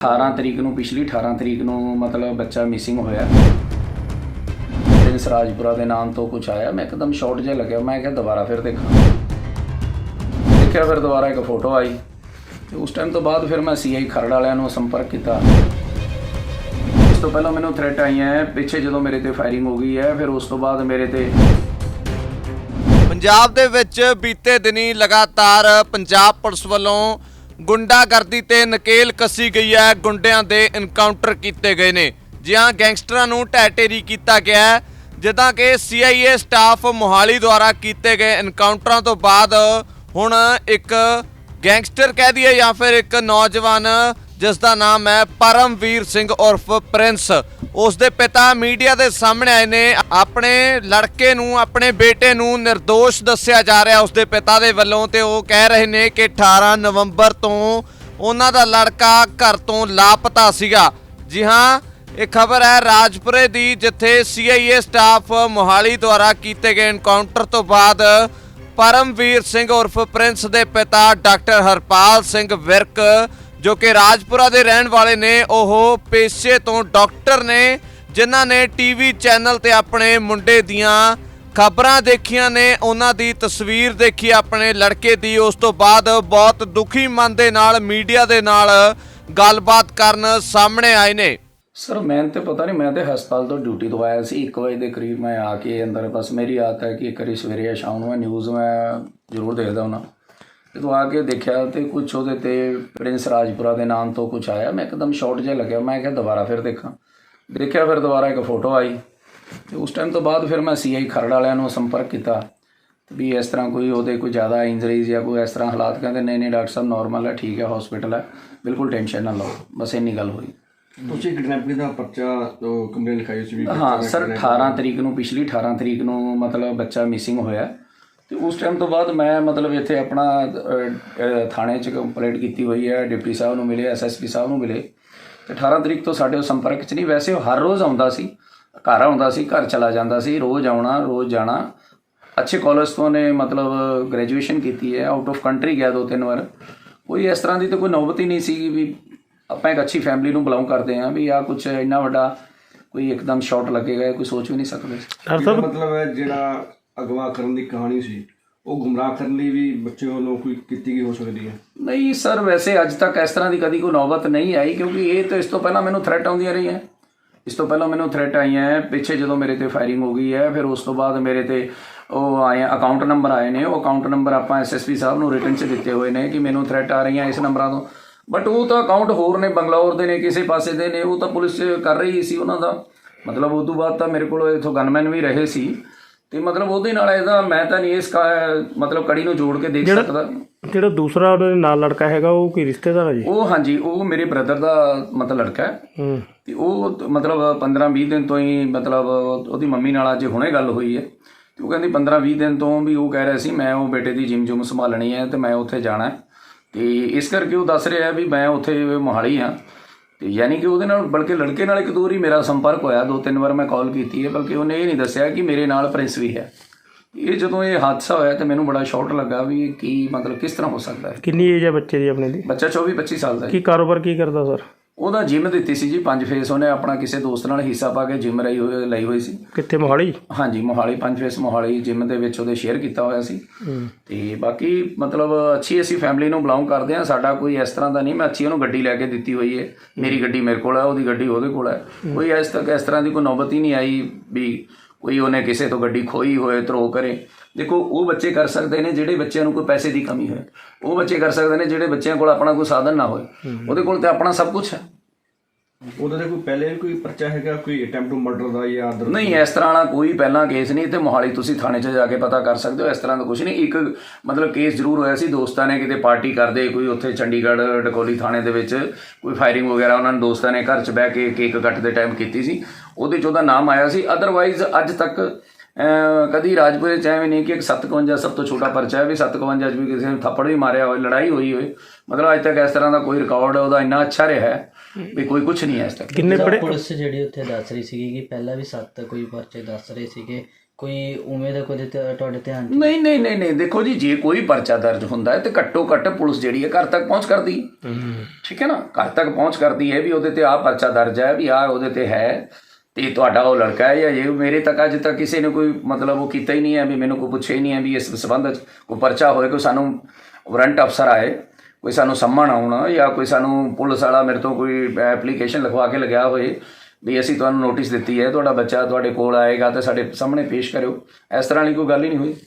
18 ਤਰੀਕ ਨੂੰ, ਪਿਛਲੀ 18 ਤਰੀਕ ਨੂੰ ਮਤਲਬ ਬੱਚਾ ਮਿਸਿੰਗ ਹੋਇਆ। ਪ੍ਰਿੰਸ ਰਾਜਪੁਰਾ ਦੇ ਨਾਮ ਤੋਂ ਕੁਝ ਆਇਆ। ਮੈਂ ਇੱਕਦਮ ਸ਼ਾਰਟ ਜਿਹਾ ਲੱਗਿਆ। ਮੈਂ ਕਿਹਾ, ਦੁਬਾਰਾ ਫਿਰ ਦੇਖਾਂ। ਦੇਖਿਆ, ਫਿਰ ਦੁਬਾਰਾ ਇੱਕ ਫੋਟੋ ਆਈ। ਤੇ ਉਸ ਟਾਈਮ ਤੋਂ ਬਾਅਦ ਫਿਰ ਮੈਂ ਸੀਆਈ ਖਰੜ ਵਾਲਿਆਂ ਨੂੰ ਸੰਪਰਕ ਕੀਤਾ। ਇਸ ਤੋਂ ਪਹਿਲਾਂ ਮੈਨੂੰ ਥ੍ਰੈਟ ਆਈਆਂ। ਹੈ ਪਿੱਛੇ ਜਦੋਂ ਮੇਰੇ ਤੇ ਫਾਇਰਿੰਗ ਹੋ ਗਈ ਹੈ, ਫਿਰ ਉਸ ਤੋਂ ਬਾਅਦ ਮੇਰੇ ਤੇ ਪੰਜਾਬ ਦੇ ਵਿੱਚ ਬੀਤੇ ਦਿਨੀ ਲਗਾਤਾਰ ਪੰਜਾਬ ਪੁਲਿਸ ਵੱਲੋਂ ਗੁੰਡਾਗਰਦੀ ਤੇ ਨਕੇਲ ਕੱਸੀ ਗਈ ਹੈ। ਗੁੰਡਿਆਂ ਦੇ ਇਨਕਾਊਂਟਰ ਕੀਤੇ ਗਏ ਨੇ। ਜਿਹਾਂ ਗੈਂਗਸਟਰਾਂ ਨੂੰ ਢਹਿ ਕੀਤਾ ਗਿਆ ਹੈ, ਜਿੱਦਾਂ ਕਿ CIA ਸਟਾਫ ਮੋਹਾਲੀ ਦੁਆਰਾ ਕੀਤੇ ਗਏ ਇਨਕਾਊਂਟਰਾਂ ਤੋਂ ਬਾਅਦ ਹੁਣ ਇੱਕ ਗੈਂਗਸਟਰ ਕਹਿ ਦਈਏ ਜਾਂ ਫਿਰ ਇੱਕ ਨੌਜਵਾਨ ਜਿਸ ਦਾ ਨਾਮ ਹੈ ਪਰਮਵੀਰ ਸਿੰਘ ਉਰਫ ਪ੍ਰਿੰਸ। ਉਸ ਦੇ ਪਿਤਾ ਮੀਡੀਆ ਦੇ ਸਾਹਮਣੇ ਆਏ ਨੇ। ਆਪਣੇ ਲੜਕੇ ਨੂੰ, ਆਪਣੇ ਬੇਟੇ ਨੂੰ નિર્ਦੋਸ਼ ਦੱਸਿਆ ਜਾ ਰਿਹਾ ਉਸ ਦੇ ਪਿਤਾ ਦੇ ਵੱਲੋਂ ਤੇ ਉਹ ਕਹਿ ਰਹੇ ਨੇ ਕਿ 18 ਨਵੰਬਰ ਤੋਂ ਉਹਨਾਂ ਦਾ ਲੜਕਾ ਘਰ ਤੋਂ ਲਾਪਤਾ ਸੀਗਾ। ਜੀ ਹਾਂ, ਇਹ ਖਬਰ ਹੈ ਰਾਜਪੁਰੇ ਦੀ, ਜਿੱਥੇ CIA ਸਟਾਫ ਮੋਹਾਲੀ ਦੁਆਰਾ ਕੀਤੇ ਗਏ ਐਨਕਾਊਂਟਰ ਤੋਂ ਬਾਅਦ ਪਰਮਵੀਰ ਸਿੰਘ ਉਰਫ ਪ੍ਰਿੰਸ ਦੇ ਪਿਤਾ ਡਾਕਟਰ ਹਰਪਾਲ ਸਿੰਘ ਵਿਰਕ ਜੋ ਕਿ ਰਾਜਪੁਰਾ ਦੇ ਰਹਿਣ ਵਾਲੇ ਨੇ, ਉਹ ਪੇਸ਼ੇ ਤੋਂ ਡਾਕਟਰ ਨੇ, ਜਿਨ੍ਹਾਂ ਨੇ ਟੀਵੀ ਚੈਨਲ ਤੇ ਆਪਣੇ ਮੁੰਡੇ ਦੀਆਂ ਖਬਰਾਂ ਦੇਖੀਆਂ ਨੇ, ਉਹਨਾਂ ਦੀ ਤਸਵੀਰ ਦੇਖੀ ਆਪਣੇ ਲੜਕੇ ਦੀ। ਉਸ ਤੋਂ ਬਾਅਦ ਬਹੁਤ ਦੁਖੀ ਮਨ ਦੇ ਨਾਲ, ਮੀਡੀਆ ਦੇ ਨਾਲ ਗੱਲਬਾਤ ਕਰਨ ਸਾਹਮਣੇ ਆਏ ਨੇ। ਸਰ, ਮੈਂ ਤੇ ਪਤਾ ਨਹੀਂ, ਮੈਂ ਤੇ ਹਸਪਤਾਲ ਤੋਂ ਡਿਊਟੀ ਤੋਂ ਆਇਆ ਸੀ 1 ਵਜੇ ਦੇ ਕਰੀਬ ਮੈਂ ਆ ਕੇ ਅੰਦਰ, ਬਸ ਮੇਰੀ ਆਦਤ ਹੈ ਕਿ ਇੱਕ ਵਾਰੀ ਸਵੇਰੇ ਜਾਂ ਸ਼ਾਮ ਨੂੰ ਮੈਂ ਨਿਊਜ਼ ਮੈਂ ਜ਼ਰੂਰ ਦੇਖਦਾ ਹੁੰਦਾ ਜਦੋਂ ਆ ਕੇ ਦੇਖਿਆ ਤੇ ਕੁਝ ਉਹਦੇ ਤੇ ਪ੍ਰਿੰਸ ਰਾਜਪੁਰਾ ਦੇ ਨਾਮ ਤੋਂ ਕੁਝ ਆਇਆ ਮੈਂ ਇੱਕਦਮ ਸ਼ਾਰਟ ਜਿਹਾ ਲੱਗਿਆ। ਮੈਂ ਕਿਹਾ ਦੁਬਾਰਾ ਫਿਰ ਦੇਖਾਂ। ਦੇਖਿਆ ਫਿਰ ਦੁਬਾਰਾ ਇੱਕ ਫੋਟੋ ਆਈ। ਤੇ ਉਸ ਟਾਈਮ ਤੋਂ ਬਾਅਦ ਫਿਰ ਮੈਂ ਸੀਆਈ ਖਰੜ ਵਾਲਿਆਂ ਨੂੰ ਸੰਪਰਕ ਕੀਤਾ। ਵੀ ਇਸ ਤਰ੍ਹਾਂ ਕੋਈ ਉਹਦੇ ਕੋਈ ਜ਼ਿਆਦਾ ਇੰਜਰੀਜ਼ ਜਾਂ ਕੋਈ ਇਸ ਤਰ੍ਹਾਂ ਹਾਲਾਤ ਕਹਿੰਦੇ ਨਹੀਂ ਨਹੀਂ ਡਾਕਟਰ ਸਾਹਿਬ ਨਾਰਮਲ ਹੈ ਠੀਕ ਹੈ ਹਸਪੀਟਲ ਹੈ। ਬਿਲਕੁਲ ਟੈਨਸ਼ਨ ਨਾ ਲਓ। ਬਸ ਇੰਨੀ ਗੱਲ ਹੋਈ। ਤੁਸੀਂ ਕਿਡਨੈਪਿੰਗ ਦਾ ਪਰਚਾ ਕੰਪਲੇਨ ਲਿਖਾਈ ਸੀ ਵੀ ਹਾਂ ਸਰ 18 ਤਰੀਕ ਨੂੰ ਪਿਛਲੀ 18 ਤਰੀਕ ਨੂੰ ਮਤਲਬ ਬੱਚਾ ਮਿਸਿੰਗ ਹੋਇਆ। ਤੇ ਉਸ ਟਾਈਮ ਤੋਂ ਬਾਅਦ ਮੈਂ ਮਤਲਬ ਇੱਥੇ ਆਪਣਾ ਥਾਣੇ 'ਚ ਕੰਪਲੇਂਟ ਕੀਤੀ ਹੋਈ ਹੈ ਡਿਪਟੀ ਸਾਹਿਬ ਨੂੰ ਮਿਲੇ ਐਸਐਸਪੀ ਸਾਹਿਬ ਨੂੰ ਮਿਲੇ। ਤੇ 18 ਤਰੀਕ ਤੋਂ ਸਾਡੇ ਉਹ ਸੰਪਰਕ 'ਚ ਨਹੀਂ ਵੈਸੇ ਉਹ ਹਰ ਰੋਜ਼ ਆਉਂਦਾ ਸੀ ਘਰ ਆਉਂਦਾ ਸੀ ਘਰ ਚਲਾ ਜਾਂਦਾ ਸੀ ਰੋਜ਼ ਆਉਣਾ ਰੋਜ਼ ਜਾਣਾ। ਅੱਛੇ ਕਾਲਜ ਤੋਂ ਨੇ ਮਤਲਬ ਗ੍ਰੈਜੂਏਸ਼ਨ ਕੀਤੀ ਹੈ ਆਊਟ ਆਫ ਕੰਟਰੀ ਗਿਆ ਦੋ ਤਿੰਨ ਵਾਰ। ਕੋਈ ਇਸ ਤਰ੍ਹਾਂ ਦੀ ਤਾਂ ਕੋਈ ਨੌਬਤ ਹੀ ਨਹੀਂ ਸੀ ਵੀ ਆਪਾਂ ਇੱਕ ਅੱਛੀ ਫੈਮਿਲੀ ਨੂੰ ਬਿਲੋਂਗ ਕਰਦੇ ਹਾਂ ਵੀ ਆ ਕੁਝ ਇੰਨਾ ਵੱਡਾ ਕੋਈ ਇੱਕਦਮ ਸ਼ਾਰਟ ਲੱਗੇਗਾ ਇਹ ਕੋਈ ਸੋਚ ਵੀ ਨਹੀਂ ਸਕਦੇ। ਮਤਲਬ ਹੈ ਜਿਹੜਾ ਅਗਵਾ ਕਰਨ ਦੀ ਕਹਾਣੀ ਸੀ। ਉਹ ਗੁੰਮਰਾਹ ਕਰਨ ਲਈ ਵੀ ਬੱਚੇ ਵੱਲੋਂ ਕੋਈ ਕੀਤੀ ਗਈ ਹੋ ਸਕਦੀ ਹੈ। ਨਹੀਂ ਸਰ, ਵੈਸੇ ਅੱਜ ਤੱਕ ਇਸ ਤਰ੍ਹਾਂ ਦੀ ਕਦੀ ਕੋਈ ਨੌਬਤ ਨਹੀਂ ਆਈ ਕਿਉਂਕਿ ਇਹ ਤਾਂ ਇਸ ਤੋਂ ਪਹਿਲਾਂ ਮੈਨੂੰ ਥ੍ਰੈਟ ਆਉਂਦੀਆਂ ਰਹੀਆਂ। ਇਸ ਤੋਂ ਪਹਿਲਾਂ ਮੈਨੂੰ ਥ੍ਰੈਟ ਆਈਆਂ ਹੈ ਪਿੱਛੇ ਜਦੋਂ ਮੇਰੇ ਤੇ ਫਾਇਰਿੰਗ ਹੋ ਗਈ ਹੈ, ਫਿਰ ਉਸ ਤੋਂ ਬਾਅਦ ਮੇਰੇ ਤੇ ਉਹ ਆਏ ਅਕਾਊਂਟ ਨੰਬਰ ਆਏ ਨੇ। ਉਹ ਅਕਾਊਂਟ ਨੰਬਰ ਆਪਾਂ ਐਸਐਸਪੀ ਸਾਹਿਬ ਨੂੰ ਰਿਟਨ 'ਚ ਦਿੱਤੇ ਹੋਏ ਨੇ ਕਿ ਮੈਨੂੰ ਥ੍ਰੈਟ ਆ ਰਹੀਆਂ ਇਸ ਨੰਬਰਾਂ ਤੋਂ। ਬਟ ਉਹ ਤਾਂ ਅਕਾਊਂਟ ਹੋਰ ਨੇ, ਬੰਗਲੌਰ ਦੇ ਨੇ, ਕਿਸੇ ਪਾਸੇ ਦੇ ਨੇ, ਉਹ ਤਾਂ ਪੁਲਿਸ ਕਰ ਰਹੀ ਸੀ ਉਹਨਾਂ ਦਾ। ਮਤਲਬ ਉਸ ਤੋਂ ਬਾਅਦ ਤਾਂ ਮੇਰੇ ਕੋਲ ਇਥੋਂ ਗਨਮੈਨ ਵੀ ਰਹੇ ਸੀ। ਤੇ ਮਤਲਬ ਉਹਦੇ ਨਾਲ ਇਹਦਾ ਮੈਂ ਤਾਂ ਨਹੀਂ ਇਸ ਮਤਲਬ ਕੜੀ ਨੂੰ ਜੋੜ ਕੇ ਦੇਖ ਸਕਦਾ। ਜਿਹੜਾ ਦੂਸਰਾ ਉਹਦੇ ਨਾਲ ਲੜਕਾ ਹੈਗਾ ਉਹ ਕੀ ਰਿਸ਼ਤੇਦਾਰ ਹੈ ਜੀ? ਉਹ ਹਾਂਜੀ ਉਹ ਮੇਰੇ ਬ੍ਰਦਰ ਦਾ ਮਤਲਬ ਲੜਕਾ ਹੈ। ਹੂੰ। ਤੇ ਉਹ ਮਤਲਬ 15-20 ਦਿਨ ਤੋਂ ਹੀ ਮਤਲਬ ਉਹਦੀ ਮੰਮੀ ਨਾਲ ਅੱਜ ਹੁਣੇ ਗੱਲ ਹੋਈ ਹੈ। ਤੇ ਉਹ ਕਹਿੰਦੀ 15-20 ਦਿਨ ਤੋਂ ਵੀ ਉਹ ਕਹਿ ਰਿਹਾ ਸੀ ਮੈਂ ਉਹ ਬੇਟੇ ਦੀ ਜਿਮ ਜੁਮ ਸੰਭਾਲਣੀ ਹੈ ਤੇ ਮੈਂ ਉੱਥੇ ਜਾਣਾ ਤੇ ਇਸ ਕਰਕੇ ਉਹ ਦੱਸ ਰਿਹਾ ਵੀ ਮੈਂ ਉੱਥੇ ਮੋਹਾਲੀ ਹਾਂ। ਤੇ ਯਾਨੀ ਕਿ ਉਹਦੇ ਨਾਲ ਬਲਕਿ ਲੜਕੇ ਨਾਲ ਇੱਕ ਦੋ ਵਾਰੀ ਮੇਰਾ ਸੰਪਰਕ ਹੋਇਆ ਦੋ ਤਿੰਨ ਵਾਰ ਮੈਂ ਕਾਲ ਕੀਤੀ ਹੈ ਬਲਕਿ ਉਹਨੇ ਇਹ ਨਹੀਂ ਦੱਸਿਆ ਕਿ ਮੇਰੇ ਨਾਲ ਪ੍ਰਿੰਸ ਵੀ ਹੈ। ਇਹ ਜਦੋਂ ਇਹ ਹਾਦਸਾ ਹੋਇਆ ਤੇ ਮੈਨੂੰ ਬੜਾ ਸ਼ੌਟ ਲੱਗਾ ਵੀ ਇਹ ਕੀ ਮਤਲਬ ਕਿਸ ਤਰ੍ਹਾਂ ਹੋ ਸਕਦਾ ਹੈ। ਕਿੰਨੀ ਏਜ ਹੈ ਬੱਚੇ ਦੀ ਆਪਣੇ ਦੀ? ਬੱਚਾ 24-25 ਸਾਲ ਦਾ ਹੈ। ਕੀ ਕਾਰੋਬਾਰ ਕੀ ਕਰਦਾ ਸਰ ਉਹਦਾ ਜਿਮ ਦਿੱਤੀ ਸੀ ਜੀ ਪੰਜ ਫੇਸ ਉਹਨੇ ਆਪਣਾ ਕਿਸੇ ਦੋਸਤ ਨਾਲ ਹਿੱਸਾ ਪਾ ਕੇ ਜਿਮ ਲਈ ਹੋਈ ਲਈ ਹੋਈ ਸੀ। ਕਿੱਥੇ ਮੋਹਾਲੀ? ਹਾਂਜੀ ਮੋਹਾਲੀ ਪੰਜ ਫੇਸ ਮੋਹਾਲੀ ਜਿਮ ਦੇ ਵਿੱਚ ਉਹਦੇ ਸ਼ੇਅਰ ਕੀਤਾ ਹੋਇਆ ਸੀ। ਤੇ ਬਾਕੀ ਮਤਲਬ ਅੱਛੀ ਅਸੀਂ ਫੈਮਿਲੀ ਨੂੰ ਬਿਲੋਂਗ ਕਰਦੇ ਹਾਂ ਸਾਡਾ ਕੋਈ ਇਸ ਤਰ੍ਹਾਂ ਦਾ ਨਹੀਂ ਮੈਂ ਅੱਛੀ ਉਹਨੂੰ ਗੱਡੀ ਲੈ ਕੇ ਦਿੱਤੀ ਹੋਈ ਹੈ। ਮੇਰੀ ਗੱਡੀ ਮੇਰੇ ਕੋਲ ਹੈ ਉਹਦੀ ਗੱਡੀ ਉਹਦੇ ਕੋਲ ਹੈ। ਕੋਈ ਇਸ ਤੱਕ ਇਸ ਤਰ੍ਹਾਂ ਦੀ ਕੋਈ ਨੌਬਤ ਹੀ ਨਹੀਂ ਆਈ ਵੀ ਕੋਈ ਉਹਨੇ ਕਿਸੇ ਤੋਂ ਗੱਡੀ ਖੋਈ ਹੋਏ ਧਰੋ ਕਰੇ। ਦੇਖੋ ਉਹ ਬੱਚੇ ਕਰ ਸਕਦੇ ਨੇ ਜਿਹੜੇ ਬੱਚਿਆਂ ਨੂੰ ਕੋਈ ਪੈਸੇ ਦੀ ਕਮੀ ਹੋਏ। ਉਹ ਬੱਚੇ ਕਰ ਸਕਦੇ ਨੇ ਜਿਹੜੇ ਬੱਚਿਆਂ ਕੋਲ ਆਪਣਾ ਕੋਈ ਸਾਧਨ ਨਾ ਹੋਏ। ਉਹਦੇ ਕੋਲ ਤੇ ਆਪਣਾ ਸਭ ਕੁਝ ਹੈ। ਉਹਦਾ ਤੇ ਕੋਈ ਪਹਿਲੇ ਵੀ ਕੋਈ ਪਰਚਾ ਹੈਗਾ ਕੋਈ ਅਟੈਂਪਟ ਟੂ ਮਰਡਰ ਦਾ ਜਾਂ ਅਦਰ ਨਹੀਂ ਇਸ ਤਰ੍ਹਾਂ ਦਾ ਕੋਈ ਪਹਿਲਾਂ ਕੇਸ ਨਹੀਂ ਤੇ ਮੋਹਾਲੀ ਤੁਸੀਂ ਥਾਣੇ 'ਚ ਜਾ ਕੇ ਪਤਾ ਕਰ ਸਕਦੇ ਹੋ ਇਸ ਤਰ੍ਹਾਂ ਦਾ ਕੁਝ ਨਹੀਂ। ਇੱਕ ਮਤਲਬ ਕੇਸ ਜ਼ਰੂਰ ਹੋਇਆ ਸੀ ਦੋਸਤਾਂ ਨੇ ਕਿਤੇ ਪਾਰਟੀ ਕਰਦੇ ਕੋਈ ਉੱਥੇ ਚੰਡੀਗੜ੍ਹ ਡਕੋਲੀ ਥਾਣੇ ਦੇ ਵਿੱਚ ਕੋਈ ਫਾਇਰਿੰਗ ਵਗੈਰਾ ਉਹਨਾਂ ਨੇ ਦੋਸਤਾਂ ਨੇ ਘਰ 'ਚ ਬਹਿ ਕੇ ਕੇਕ ਕੱਟਦੇ ਟਾਈਮ ਕੀਤੀ ਸੀ। ਉਹਦੇ 'ਚ ਉਹਦਾ ਨਾਮ ਆਇਆ ਸੀ। ਅਦਰਵਾਈਜ਼ ਅੱਜ ਤੱਕ ਕਦੀ ਰਾਜਪੁਰੇ ਚ ਐਵੇਂ ਨਹੀਂ ਕਿ ਇੱਕ 57 ਸਭ ਤੋਂ ਛੋਟਾ ਪਰਚਾ ਹੈ ਵੀ 57 ਚ ਵੀ ਕਿਸੇ ਨੇ ਥੱਪੜ ਵੀ ਮਾਰਿਆ ਹੋਵੇ ਲੜਾਈ ਹੋਈ ਹੋਵੇ। ਮਤਲਬ ਅੱਜ ਤੱਕ ਇਸ ਤਰ੍ਹਾਂ ਦਾ ਕੋਈ ਰਿਕਾਰਡ ਉਹਦਾ ਇੰਨਾ ਅੱਛਾ ਰਿਹਾ ਹੈ ਵੀ ਕੋਈ ਕੁਝ ਨਹੀਂ ਹੈ ਇਸ ਤੱਕ। ਕਿੰਨੇ ਪੁਲਿਸ ਜਿਹੜੀ ਉੱਥੇ ਦੱਸ ਰਹੀ ਸੀਗੀ ਕਿ ਪਹਿਲਾਂ ਵੀ ਸੱਤ ਕੋਈ ਪਰਚੇ ਦੱਸ ਰਹੇ ਸੀਗੇ। ਕੋਈ ਉਮੀਦ ਹੈ ਕੋਈ ਤੁਹਾਡੇ ਧਿਆਨ ਨਹੀਂ ਨਹੀਂ ਨਹੀਂ ਨਹੀਂ। ਦੇਖੋ ਜੀ ਜੇ ਕੋਈ ਪਰਚਾ ਦਰਜ ਹੁੰਦਾ ਹੈ ਤੇ ਘੱਟੋ ਘੱਟ ਪੁਲਿਸ ਜਿਹੜੀ ਹੈ ਘਰ ਤੱਕ ਪਹੁੰਚ ਕਰਦੀ ਹੈ। ਠੀਕ ਹੈ ਨਾ? ਘਰ ਤੱਕ ਪਹੁੰਚ ਕਰਦੀ ਹੈ ਵੀ ਉਹਦੇ ਤੇ ਆਹ ਪਰਚਾ ਦਰਜ ਹੈ ਵੀ ਆਹ ਉਹਦੇ ਤੇ ਹੈ। ਤੇ ਤੁਹਾਡਾ ਉਹ ਲੜਕਾ ਹੈ ਜਾਂ ਇਹ ਮੇਰੇ ਤੱਕ ਅੱਜ ਤੱਕ ਕਿਸੇ ਨੇ ਕੋਈ ਮਤਲਬ ਉਹ ਕੀਤਾ ਹੀ ਨਹੀਂ ਹੈ ਵੀ ਮੈਨੂੰ ਕੋਈ ਪੁੱਛਿਆ ਹੀ ਨਹੀਂ ਹੈ ਵੀ ਇਸ ਸੰਬੰਧ 'ਚ ਕੋਈ ਪਰਚਾ ਹੋਏ ਕੋਈ ਸਾਨੂੰ ਵਾਰੰਟ ਅਫਸਰ ਆਏ, ਕੋਈ ਸਾਨੂੰ ਸੰਮਣ ਆਉਣਾ ਜਾਂ ਕੋਈ ਸਾਨੂੰ ਪੁਲਿਸ ਵਾਲਾ ਮੇਰੇ ਤੋਂ ਕੋਈ ਐਪਲੀਕੇਸ਼ਨ ਲਿਖਵਾ ਕੇ ਲਗਿਆ ਹੋਏ ਵੀ ਅਸੀਂ ਤੁਹਾਨੂੰ ਨੋਟਿਸ ਦਿੱਤੀ ਹੈ, ਤੁਹਾਡਾ ਬੱਚਾ ਤੁਹਾਡੇ ਕੋਲ ਆਏਗਾ ਤੇ ਸਾਡੇ ਸਾਹਮਣੇ ਪੇਸ਼ ਕਰਿਓ। ਇਸ ਤਰ੍ਹਾਂ ਦੀ ਕੋਈ ਗੱਲ ਹੀ ਨਹੀਂ ਹੋਈ।